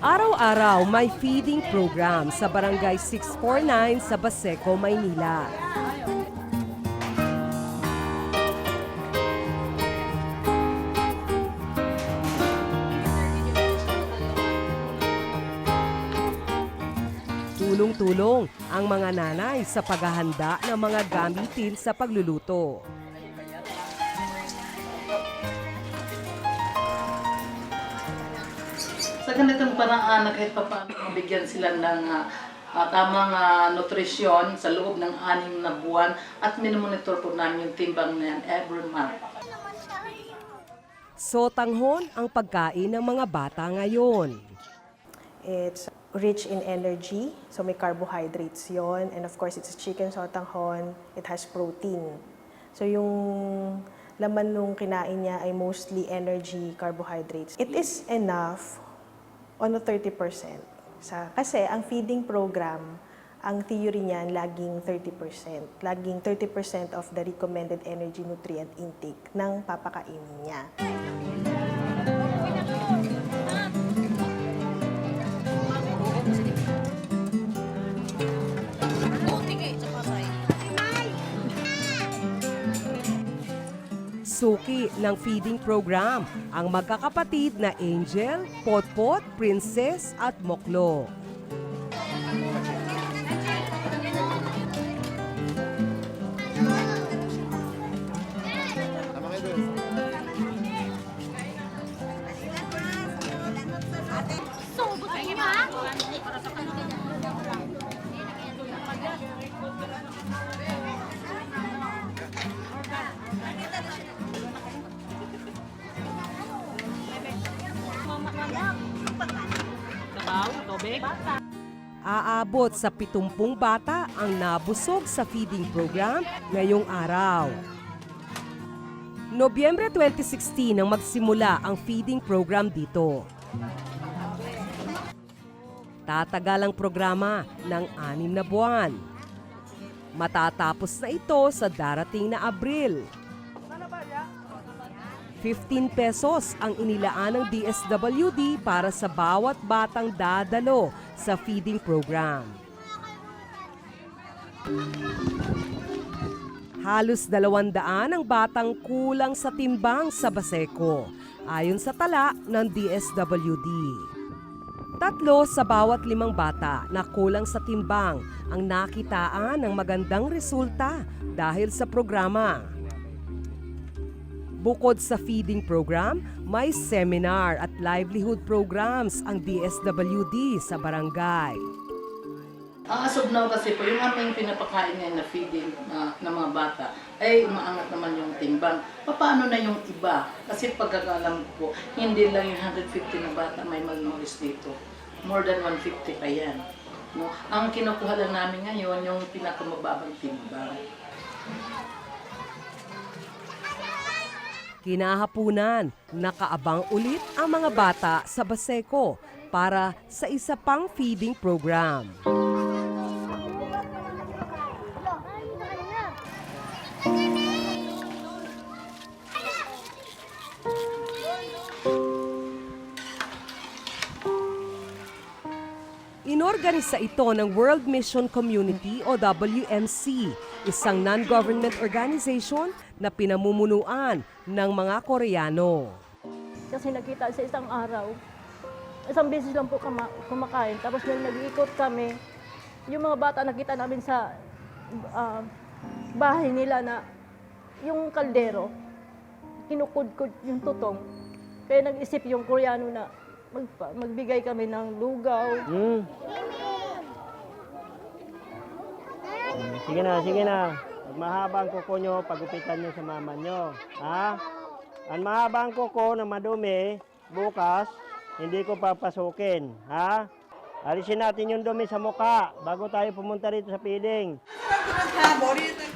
Araw-araw may feeding program sa Barangay 649 sa Baseco, Maynila. Tulong-tulong ang mga nanay sa paghahanda ng mga gamitin sa pagluluto. Sa ganitong paraan na kahit pa paano mabigyan sila ng ah, ah, tamang ah, nutrisyon sa loob ng anim na buwan at minomonitor po namin yung timbang na yan every month. Sotanghon ang pagkain ng mga bata ngayon. It's rich in energy, so may carbohydrates yon And of course, it's chicken sotanghon. It has protein. So yung laman nung kinain niya ay mostly energy carbohydrates. It is enough on a 30%. Sa, kasi ang feeding program, ang theory niyan laging 30%. Laging 30% of the recommended energy nutrient intake ng papakainin niya. Suki ng feeding program ang magkakapatid na Angel, Potpot, Princess at Moklo. Aabot sa 70 bata ang nabusog sa feeding program ngayong araw. Nobyembre 2016 nang magsimula ang feeding program dito. Tatagal ang programa ng anim na buwan. Matatapos na ito sa darating na Abril. 15 pesos ang inilaan ng DSWD para sa bawat batang dadalo sa feeding program. Halos dalawandaan ang batang kulang sa timbang sa Baseco, ayon sa tala ng DSWD. Tatlo sa bawat limang bata na kulang sa timbang ang nakitaan ng magandang resulta dahil sa programa. Bukod sa feeding program, may seminar at livelihood programs ang DSWD sa barangay. Ang as of now kasi po, yung aming pinapakain ngayon na feeding ah, ng mga bata, ay umaangat naman yung timbang. Paano na yung iba? Kasi pagkakalam ko, hindi lang yung 150 na bata may malnourished dito. More than 150 pa yan. No? Ang kinukuha lang namin ngayon, yung pinakamababang timbang. Kinahapunan, nakaabang ulit ang mga bata sa Baseco para sa isa pang feeding program. Inorganisa ito ng World Mission Community o WMC, isang non-government organization na pinamumunuan ng mga Koreano. Kasi nakita sa isang araw, isang beses lang po kumakain. Tapos nung nag-iikot kami, yung mga bata nakita namin sa ah, bahay nila na yung kaldero, kinukudkod yung tutong. Kaya nag-isip yung Koreano na magpa- magbigay kami ng lugaw. Hmm. Sige na, sige na. Pag mahaba ang kuko nyo, pagupitan nyo sa mama nyo. Ha? Ang mahaba ang kuko na madumi, bukas, hindi ko papasukin. Ha? Alisin natin yung dumi sa muka bago tayo pumunta rito sa feeding.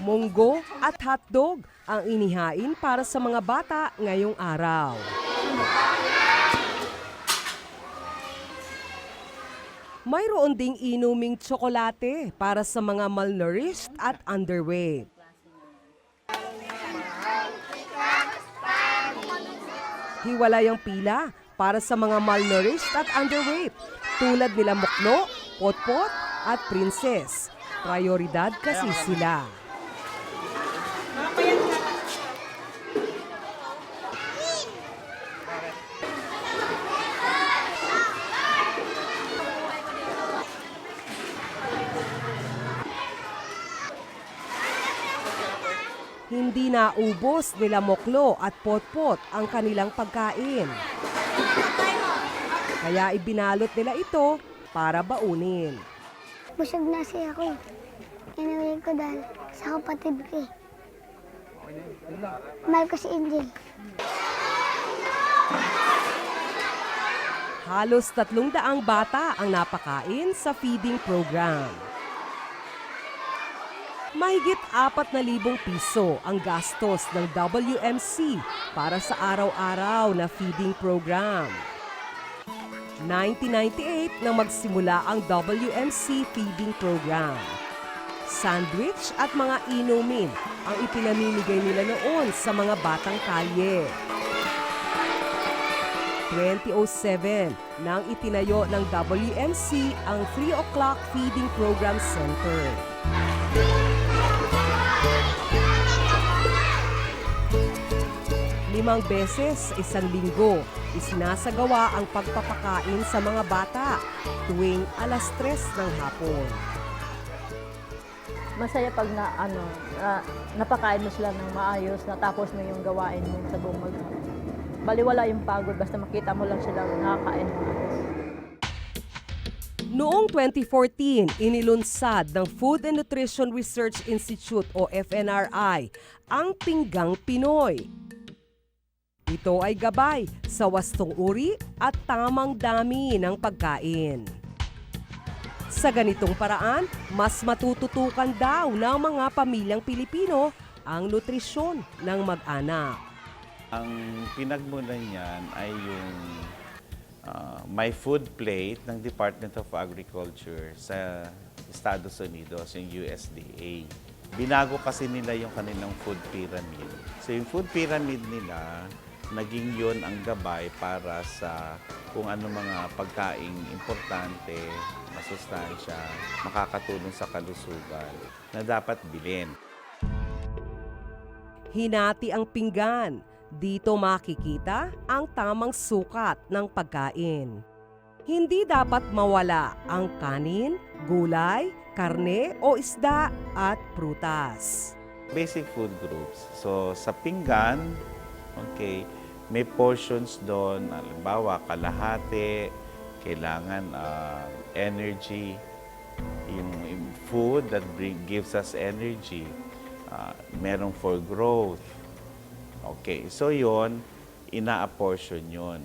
Munggo at hotdog ang inihain para sa mga bata ngayong araw. Mayroon ding inuming tsokolate para sa mga malnourished at underweight. Hiwalay ang pila para sa mga malnourished at underweight tulad nila Moklo, Potpot at Princess. Prioridad kasi sila. Hindi naubos nila Moklo at Potpot ang kanilang pagkain. Kaya ibinalot nila ito para baunin. Busog na siya ako. Inuwi ko dahil sa kapatid ko eh. Mahal ko si Angel. Halos tatlong daang bata ang napakain sa feeding program. Mahigit apat na libong piso ang gastos ng WMC para sa araw-araw na feeding program. 1998 nang magsimula ang WMC feeding program. Sandwich at mga inumin ang ipinamimigay nila noon sa mga batang kalye. 2007 nang itinayo ng WMC ang 3 o'clock feeding program center. Limang beses sa isang linggo, isinasagawa ang pagpapakain sa mga bata tuwing alas tres ng hapon. Masaya pag na, ano, na, napakain mo sila ng maayos, natapos mo yung gawain mo sa buong mag Baliwala yung pagod, basta makita mo lang sila nakakain maayos. Noong 2014, inilunsad ng Food and Nutrition Research Institute o FNRI ang Pinggang Pinoy. Ito ay gabay sa wastong uri at tamang dami ng pagkain. Sa ganitong paraan, mas matututukan daw ng mga pamilyang Pilipino ang nutrisyon ng mag-anak. Ang pinagmulan niyan ay yung ah, My Food Plate ng Department of Agriculture sa Estados Unidos, yung USDA. Binago kasi nila yung kanilang food pyramid. So yung food pyramid nila, naging yon ang gabay para sa kung ano mga pagkaing importante, masustansya, makakatulong sa kalusugan na dapat bilhin. Hinati ang pinggan. Dito makikita ang tamang sukat ng pagkain. Hindi dapat mawala ang kanin, gulay, karne o isda at prutas. basic food groups. So, sa pinggan, okay, may portions doon, halimbawa, kalahati, kailangan ah, energy, yung, food that bring, gives us energy, ah, merong for growth. Okay, so yon ina-apportion yon.